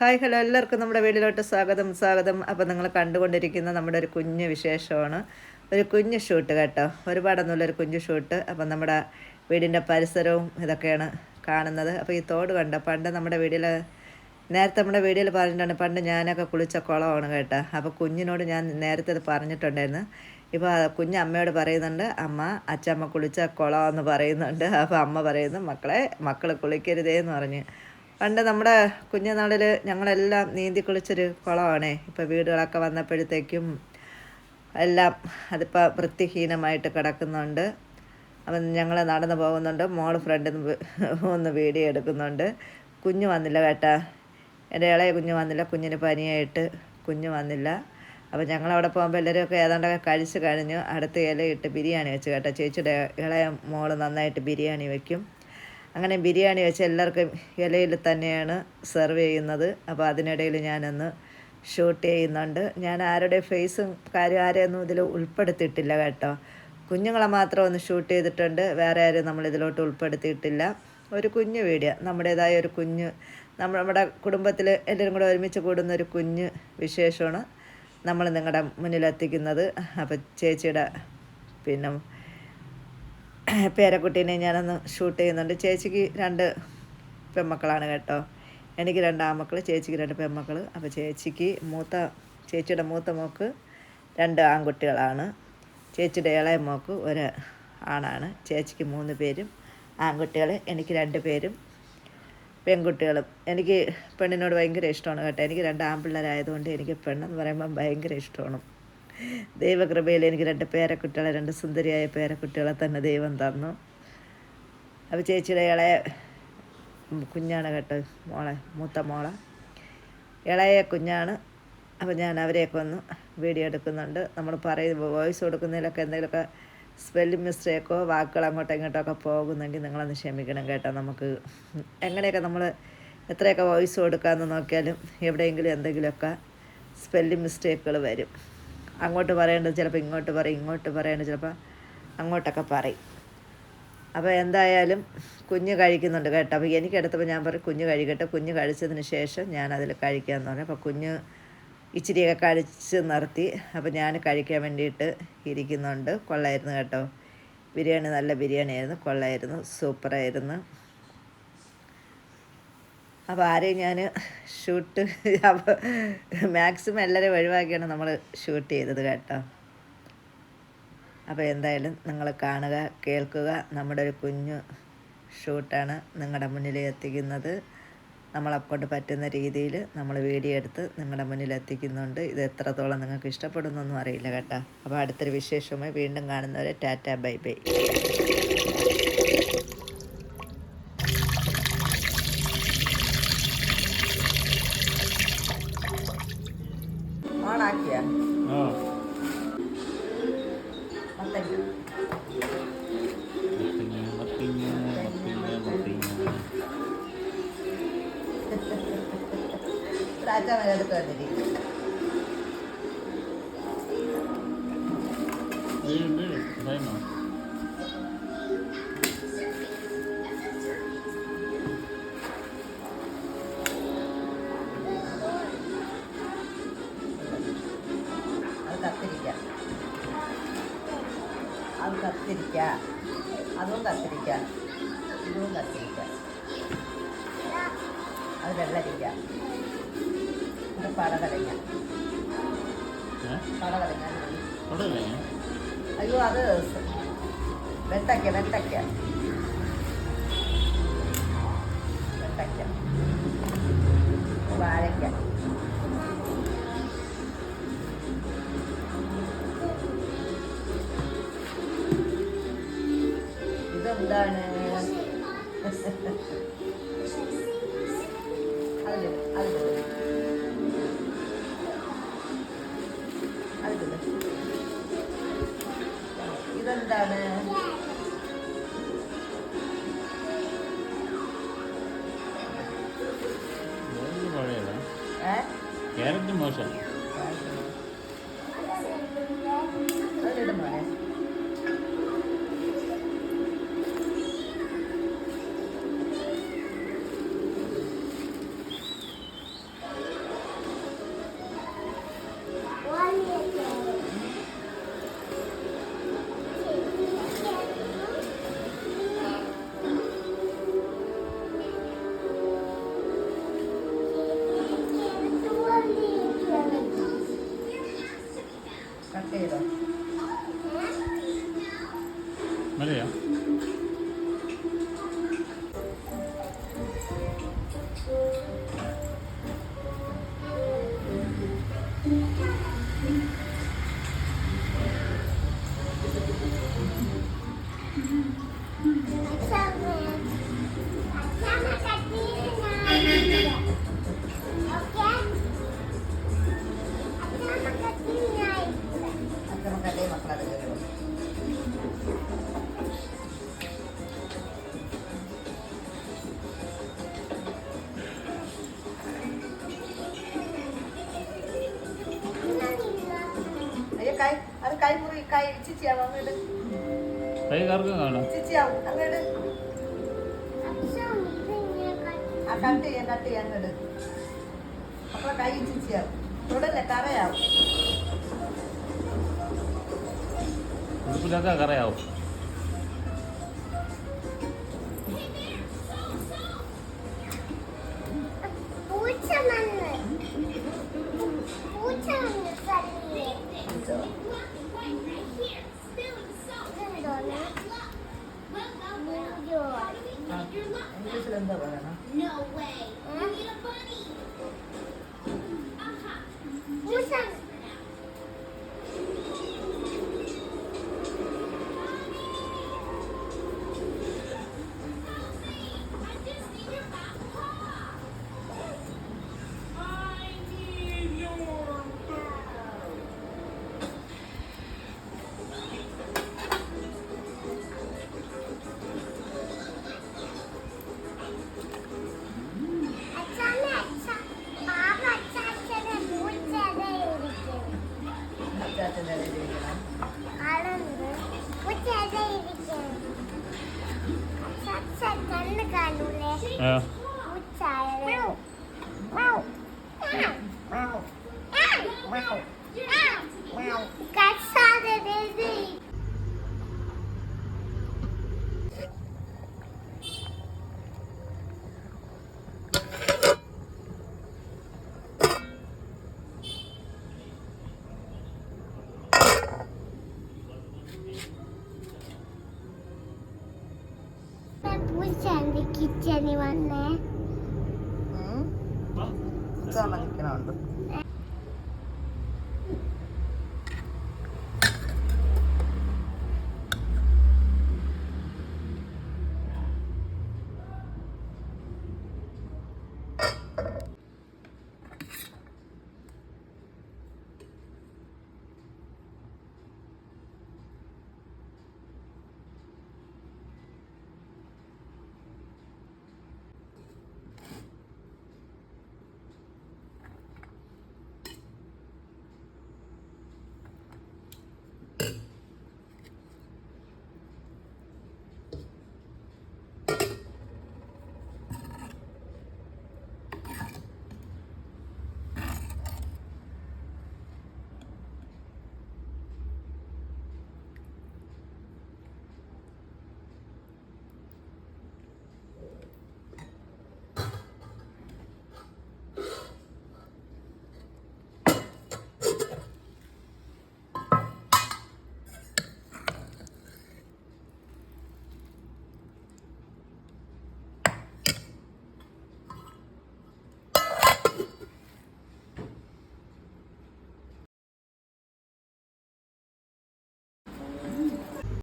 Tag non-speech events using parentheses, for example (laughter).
Hi hello എല്ലാവർക്കും നമ്മുടെ വീട്ടിലോട്ട് സ്വാഗതം സ്വാഗതം. അപ്പോൾ നിങ്ങൾ കണ്ടുകൊണ്ടിരിക്കുന്ന നമ്മുടെ ഒരു കുഞ്ഞു വിശേഷമാണ്. ഒരു കുഞ്ഞു ഷൂട്ട് കേട്ടോ. ഒരുപാടൊന്നുമില്ല ഒരു കുഞ്ഞ് ഷൂട്ട്. അപ്പം നമ്മുടെ വീടിന്റെ പരിസരവും ഇതൊക്കെയാണ് കാണുന്നത്. അപ്പോൾ ഈ തോട് കണ്ട? പണ്ട് നമ്മുടെ വീട്ടിൽ നേരത്തെ നമ്മുടെ വീഡിയോയിൽ പറഞ്ഞിട്ടുണ്ട് പണ്ട് ഞാനൊക്കെ കുളിച്ച കുളമാണ് കേട്ടോ. അപ്പോൾ കുഞ്ഞിനോട് ഞാൻ നേരത്തെ ഇത് പറഞ്ഞിട്ടുണ്ടായിരുന്നു. ഇപ്പോൾ കുഞ്ഞ് അമ്മയോട് പറയുന്നുണ്ട് അമ്മ അച്ചമ്മ കുളിച്ച കുളമെന്ന് പറയുന്നുണ്ട്. അപ്പോൾ അമ്മ പറയുന്നു മക്കളെ മക്കൾ കുളിക്കരുതേ എന്ന് പറഞ്ഞ്. പണ്ട് നമ്മുടെ കുഞ്ഞുനാളിൽ ഞങ്ങളെല്ലാം നീന്തി കുളിച്ചൊരു കുളമാണേ. ഇപ്പോൾ വീടുകളൊക്കെ വന്നപ്പോഴത്തേക്കും എല്ലാം അതിപ്പോൾ വൃത്തിഹീനമായിട്ട് കിടക്കുന്നുണ്ട്. അപ്പം ഞങ്ങൾ നടന്നു പോകുന്നുണ്ട്. മോൾ ഫ്രണ്ടിൽ ഒന്ന് വീഡിയോ എടുക്കുന്നുണ്ട്. കുഞ്ഞു വന്നില്ല കേട്ടാ. എന്റെ ഇളയ കുഞ്ഞു വന്നില്ല. കുഞ്ഞിന് പനിയായിട്ട് കുഞ്ഞു വന്നില്ല. അപ്പോൾ ഞങ്ങളവിടെ പോകുമ്പോൾ എല്ലാവരും ഏതാണ്ടൊക്കെ കഴിച്ച് കഴിഞ്ഞ് അടുത്ത ഇട്ട് ബിരിയാണി വെച്ച് കേട്ടോ. ചേച്ചിയുടെ ഇളയ മോൾ നന്നായിട്ട് ബിരിയാണി വെക്കും. അങ്ങനെ ബിരിയാണി വെച്ച് എല്ലാവർക്കും ഇലയിൽ തന്നെയാണ് സെർവ് ചെയ്യുന്നത്. അപ്പോൾ അതിനിടയിൽ ഞാനൊന്ന് ഷൂട്ട് ചെയ്യുന്നുണ്ട്. ഞാൻ ആരുടെ ഫേസും കാര്യം ആരെയൊന്നും ഇതിൽ ഉൾപ്പെടുത്തിയിട്ടില്ല കേട്ടോ. കുഞ്ഞുങ്ങളെ മാത്രം ഒന്ന് ഷൂട്ട് ചെയ്തിട്ടുണ്ട്. വേറെ ആരും നമ്മൾ ഇതിലോട്ട് ഉൾപ്പെടുത്തിയിട്ടില്ല. ഒരു കുഞ്ഞു വീഡിയോ നമ്മുടേതായ ഒരു കുഞ്ഞ് നമ്മ- നമ്മുടെ കുടുംബത്തിൽ എല്ലാവരും കൂടെ ഒരുമിച്ച് കൂടുന്ന ഒരു കുഞ്ഞ് വിശേഷമാണ് നമ്മൾ നിങ്ങളുടെ മുന്നിലെത്തിക്കുന്നത് അപ്പോൾ ചേച്ചിയുടെ പിന്നെ പേരക്കുട്ടീനെ ഞാനൊന്ന് ഷൂട്ട് ചെയ്യുന്നുണ്ട്. ചേച്ചിക്ക് രണ്ട് പെൺമക്കളാണ് കേട്ടോ. എനിക്ക് രണ്ട് ആൺമക്കൾ ചേച്ചിക്ക് രണ്ട് പെൺമക്കൾ അപ്പോൾ ചേച്ചിക്ക് മൂത്ത ചേച്ചിയുടെ മൂത്ത മോക്ക് രണ്ട് ആൺകുട്ടികളാണ്. ചേച്ചിയുടെ ഇളയ മോക്ക് ഒരു ആണാണ്. ചേച്ചിക്ക് മൂന്ന് പേരും ആൺകുട്ടികൾ എനിക്ക് രണ്ട് പേരും പെൺകുട്ടികളും. എനിക്ക് പെണ്ണിനോട് ഭയങ്കര ഇഷ്ടമാണ് കേട്ടോ. എനിക്ക് രണ്ട് ആൺപിള്ളേരായതുകൊണ്ട് എനിക്ക് പെണ്ണെന്ന് പറയുമ്പം ഭയങ്കര ഇഷ്ടമാണ്. ദൈവകൃപയിൽ എനിക്ക് രണ്ട് പേരക്കുട്ടികളെ രണ്ട് സുന്ദരിയായ പേരക്കുട്ടികളെ തന്നെ ദൈവം തന്നു. അപ്പോൾ ചേച്ചിയുടെ ഇളയ കുഞ്ഞാണ് കേട്ടോ മോളെ മൂത്ത മോളെ. ഇളയ കുഞ്ഞാണ്. അപ്പോൾ ഞാൻ അവരെയൊക്കെ ഒന്ന് വീഡിയോ എടുക്കുന്നുണ്ട്. നമ്മൾ പറയുമ്പോൾ വോയിസ് കൊടുക്കുന്നതിലൊക്കെ എന്തെങ്കിലുമൊക്കെ സ്പെല്ലിംഗ് മിസ്റ്റേക്കോ വാക്കുകൾ അങ്ങോട്ടോ ഇങ്ങോട്ടോ ഒക്കെ പോകുന്നെങ്കിൽ നിങ്ങളൊന്ന് ക്ഷമിക്കണം കേട്ടോ. നമുക്ക് എങ്ങനെയൊക്കെ നമ്മൾ എത്രയൊക്കെ വോയിസ് കൊടുക്കാമെന്ന് നോക്കിയാലും എവിടെയെങ്കിലും എന്തെങ്കിലുമൊക്കെ സ്പെല്ലിംഗ് മിസ്റ്റേക്കുകൾ വരും. അങ്ങോട്ട് പറയേണ്ടത് ചിലപ്പോൾ ഇങ്ങോട്ട് പറയും ഇങ്ങോട്ട് പറയേണ്ടത് ചിലപ്പോൾ അങ്ങോട്ടൊക്കെ പറയും. അപ്പോൾ എന്തായാലും കുഞ്ഞ് കഴിക്കുന്നുണ്ട് കേട്ടോ. അപ്പോൾ എനിക്ക് എടുത്തപ്പോൾ ഞാൻ പറയും കുഞ്ഞ് കഴിക്കട്ടെ. കുഞ്ഞ് കഴിച്ചതിന് ശേഷം ഞാൻ അതിൽ കഴിക്കാമെന്ന് പറഞ്ഞു. അപ്പോൾ കുഞ്ഞ് ഇച്ചിരിയൊക്കെ കഴിച്ച് നിർത്തി. അപ്പോൾ ഞാൻ കഴിക്കാൻ വേണ്ടിയിട്ട് ഇരിക്കുന്നുണ്ട്. കൊള്ളായിരുന്നു കേട്ടോ. ബിരിയാണി നല്ല ബിരിയാണി ആയിരുന്നു കൊള്ളായിരുന്നു. സൂപ്പറായിരുന്നു. അപ്പോൾ ആരെയും ഞാൻ ഷൂട്ട് (laughs) അപ്പോൾ മാക്സിമം എല്ലാവരെയും ഒഴിവാക്കിയാണ് നമ്മൾ ഷൂട്ട് ചെയ്തത് കേട്ടോ. അപ്പോൾ എന്തായാലും നിങ്ങൾ കാണുക കേൾക്കുക. നമ്മുടെ ഒരു കുഞ്ഞു ഷൂട്ടാണ് നിങ്ങളുടെ മുന്നിൽ എത്തിക്കുന്നത്. നമ്മളെക്കൊണ്ട് പറ്റുന്ന രീതിയിൽ നമ്മൾ വീഡിയോ എടുത്ത് നിങ്ങളുടെ മുന്നിൽ എത്തിക്കുന്നുണ്ട്. ഇത് എത്രത്തോളം നിങ്ങൾക്ക് ഇഷ്ടപ്പെടുന്നൊന്നും അറിയില്ല കേട്ടോ. അപ്പോൾ അടുത്തൊരു വിശേഷമായി വീണ്ടും കാണുന്നവരെ tata bye bye. ഓണാക്കിയ ആ മത്തിങ്ങ മത്തിങ്ങ മത്തിങ്ങ മത്തിങ്ങ ടാറ്റ എടുത്ത് വന്നിരിക്കും വീട് വീട് കത്തിരിക്ക. അത് കത്തിരിക്ക. അതും കത്തിരിക്ക. ഇതും കത്തിരിക്ക. അത് വെള്ളരിക്ക. ഇത് പടവലങ്ങ. അവിടെ അയ്യോ അത് വെണ്ടയ്ക്ക വെണ്ടയ്ക്ക. വെണ്ടയ്ക്ക. വാഴയ്ക്ക. ഇതെന്താണ് അതിൽ അതിൽ അതിൽ ഇതെന്താണ്? ക്യാരറ്റ് മോശം. കൈ കറക്കം കാണാം. കട്ട് ചെയ്യാം കട്ട് ചെയ്യാം അങ്ങോട്ട് അപ്പൊ കൈ ചിച്ചിയാവും. തുടല്ലേ കറയാവും. ഉടുപ്പിലൊക്കെ കറയാവും. പൂച്ച Wow. കിച്ചണിൽ വന്നേ. മണിക്കണുണ്ട്